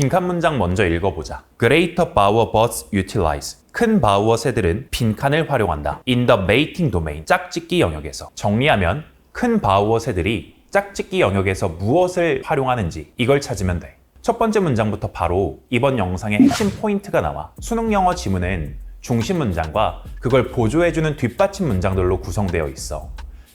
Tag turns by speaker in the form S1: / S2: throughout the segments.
S1: 빈칸 문장 먼저 읽어보자. Greater Bower birds utilize. 큰 바우어 새들은 빈칸을 활용한다. In the mating domain. 짝짓기 영역에서. 정리하면 큰 바우어 새들이 짝짓기 영역에서 무엇을 활용하는지 이걸 찾으면 돼. 첫 번째 문장부터 바로 이번 영상의 핵심 포인트가 나와. 수능 영어 지문은 중심 문장과 그걸 보조해주는 뒷받침 문장들로 구성되어 있어.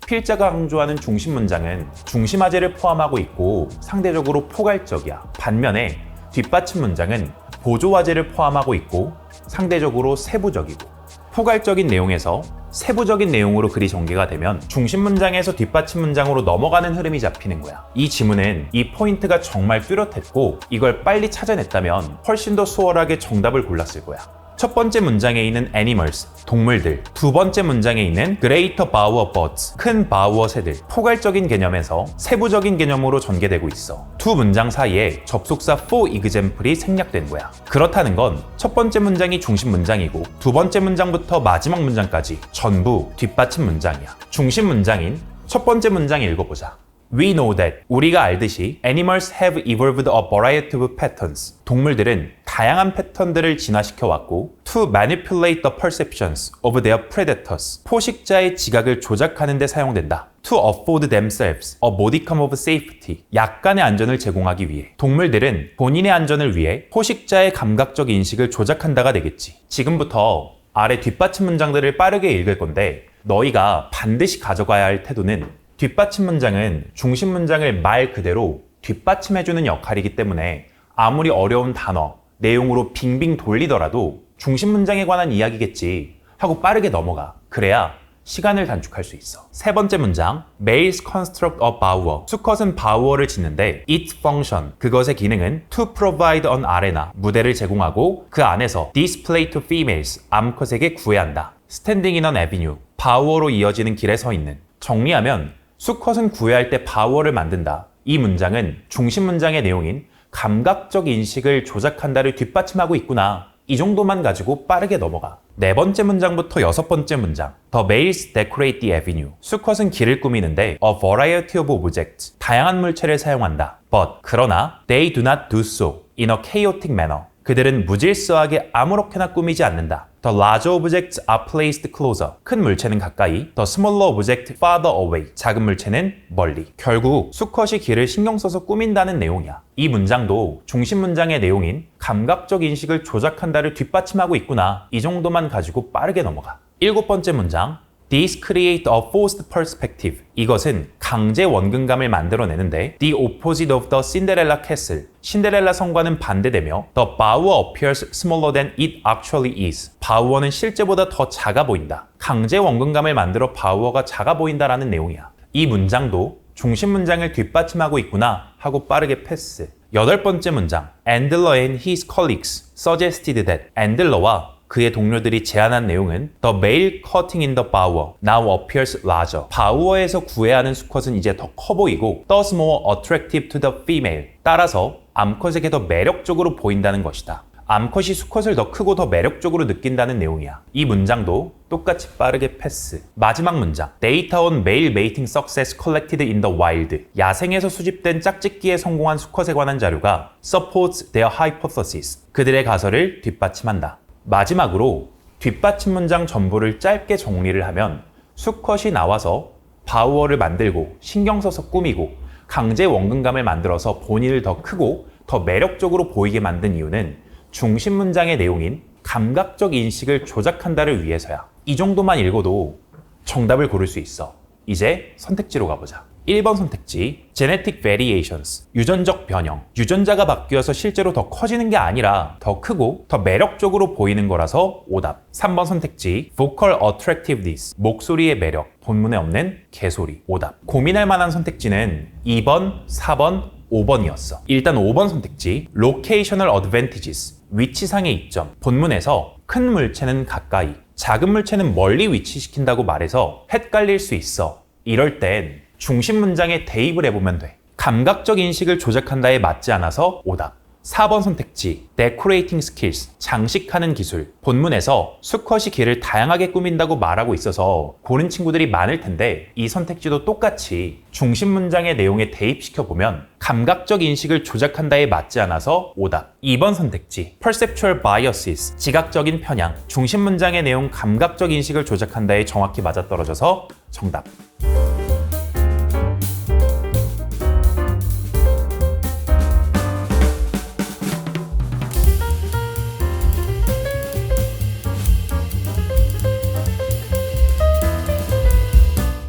S1: 필자가 강조하는 중심 문장은 중심화제를 포함하고 있고 상대적으로 포괄적이야. 반면에 뒷받침 문장은 보조화제를 포함하고 있고 상대적으로 세부적이고 포괄적인 내용에서 세부적인 내용으로 글이 전개가 되면 중심 문장에서 뒷받침 문장으로 넘어가는 흐름이 잡히는 거야. 이 지문은 이 포인트가 정말 뚜렷했고 이걸 빨리 찾아냈다면 훨씬 더 수월하게 정답을 골랐을 거야. 첫 번째 문장에 있는 animals, 동물들. 두 번째 문장에 있는 greater bower birds, 큰 바우어 새들. 포괄적인 개념에서 세부적인 개념으로 전개되고 있어. 두 문장 사이에 접속사 for example이 생략된 거야. 그렇다는 건 첫 번째 문장이 중심 문장이고 두 번째 문장부터 마지막 문장까지 전부 뒷받침 문장이야. 중심 문장인 첫 번째 문장 읽어보자. We know that 우리가 알듯이 animals have evolved a variety of patterns. 동물들은 다양한 패턴들을 진화시켜 왔고 to manipulate the perceptions of their predators. 포식자의 지각을 조작하는 데 사용된다. to afford themselves a modicum of safety. 약간의 안전을 제공하기 위해. 동물들은 본인의 안전을 위해 포식자의 감각적 인식을 조작한다가 되겠지. 지금부터 아래 뒷받침 문장들을 빠르게 읽을 건데 너희가 반드시 가져가야 할 태도는 뒷받침 문장은 중심 문장을 말 그대로 뒷받침해주는 역할이기 때문에 아무리 어려운 단어, 내용으로 빙빙 돌리더라도 중심 문장에 관한 이야기겠지 하고 빠르게 넘어가. 그래야 시간을 단축할 수 있어. 세 번째 문장, males construct a bower. 수컷은 바우어를 짓는데 its function, 그것의 기능은 to provide an arena, 무대를 제공하고 그 안에서 display to females, 암컷에게 구애한다. standing in an avenue, 바우어로 이어지는 길에 서 있는. 정리하면 수컷은 구애할 때 바우어를 만든다. 이 문장은 중심 문장의 내용인 감각적 인식을 조작한다를 뒷받침하고 있구나. 이 정도만 가지고 빠르게 넘어가. 네 번째 문장부터 여섯 번째 문장. The males decorate the avenue. 수컷은 길을 꾸미는데 a variety of objects. 다양한 물체를 사용한다. But 그러나 they do not do so in a chaotic manner. 그들은 무질서하게 아무렇게나 꾸미지 않는다. The larger objects are placed closer. 큰 물체는 가까이. The smaller object farther away. 작은 물체는 멀리. 결국 수컷이 길을 신경 써서 꾸민다는 내용이야. 이 문장도 중심 문장의 내용인 감각적 인식을 조작한다를 뒷받침하고 있구나. 이 정도만 가지고 빠르게 넘어가. 일곱 번째 문장. These create a forced perspective. 이것은 강제 원근감을 만들어내는데 the opposite of the Cinderella castle. 신데렐라 성과는 반대되며 the bower appears smaller than it actually is. 바우어는 실제보다 더 작아 보인다. 강제 원근감을 만들어 바우어가 작아 보인다라는 내용이야. 이 문장도 중심 문장을 뒷받침하고 있구나 하고 빠르게 패스. 여덟 번째 문장. Andler and his colleagues suggested that Andler와 그의 동료들이 제안한 내용은 The male cutting in the bower now appears larger. 바우어에서 구애하는 수컷은 이제 더 커 보이고 thus more attractive to the female. 따라서 암컷에게 더 매력적으로 보인다는 것이다. 암컷이 수컷을 더 크고 더 매력적으로 느낀다는 내용이야. 이 문장도 똑같이 빠르게 패스. 마지막 문장. Data on male mating success collected in the wild. 야생에서 수집된 짝짓기에 성공한 수컷에 관한 자료가 supports their hypothesis. 그들의 가설을 뒷받침한다. 마지막으로 뒷받침 문장 전부를 짧게 정리를 하면 수컷이 나와서 바우어를 만들고 신경 써서 꾸미고 강제 원근감을 만들어서 본인을 더 크고 더 매력적으로 보이게 만든 이유는 중심 문장의 내용인 감각적 인식을 조작한다를 위해서야. 이 정도만 읽어도 정답을 고를 수 있어. 이제 선택지로 가보자. 1번 선택지 Genetic Variations 유전적 변형. 유전자가 바뀌어서 실제로 더 커지는 게 아니라 더 크고 더 매력적으로 보이는 거라서 오답. 3번 선택지 Vocal Attractiveness 목소리의 매력 본문에 없는 개소리. 오답. 고민할 만한 선택지는 2번, 4번, 5번이었어. 일단 5번 선택지 Locational Advantages 위치상의 이점. 본문에서 큰 물체는 가까이 작은 물체는 멀리 위치시킨다고 말해서 헷갈릴 수 있어. 이럴 땐 중심 문장에 대입을 해보면 돼. 감각적 인식을 조작한다에 맞지 않아서 오답. 4번 선택지 decorating skills 장식하는 기술 본문에서 수컷이 개를 다양하게 꾸민다고 말하고 있어서 고른 친구들이 많을 텐데 이 선택지도 똑같이 중심 문장의 내용에 대입시켜 보면 감각적 인식을 조작한다에 맞지 않아서 오답 2번 선택지 perceptual biases 지각적인 편향 중심 문장의 내용 감각적 인식을 조작한다에 정확히 맞아떨어져서 정답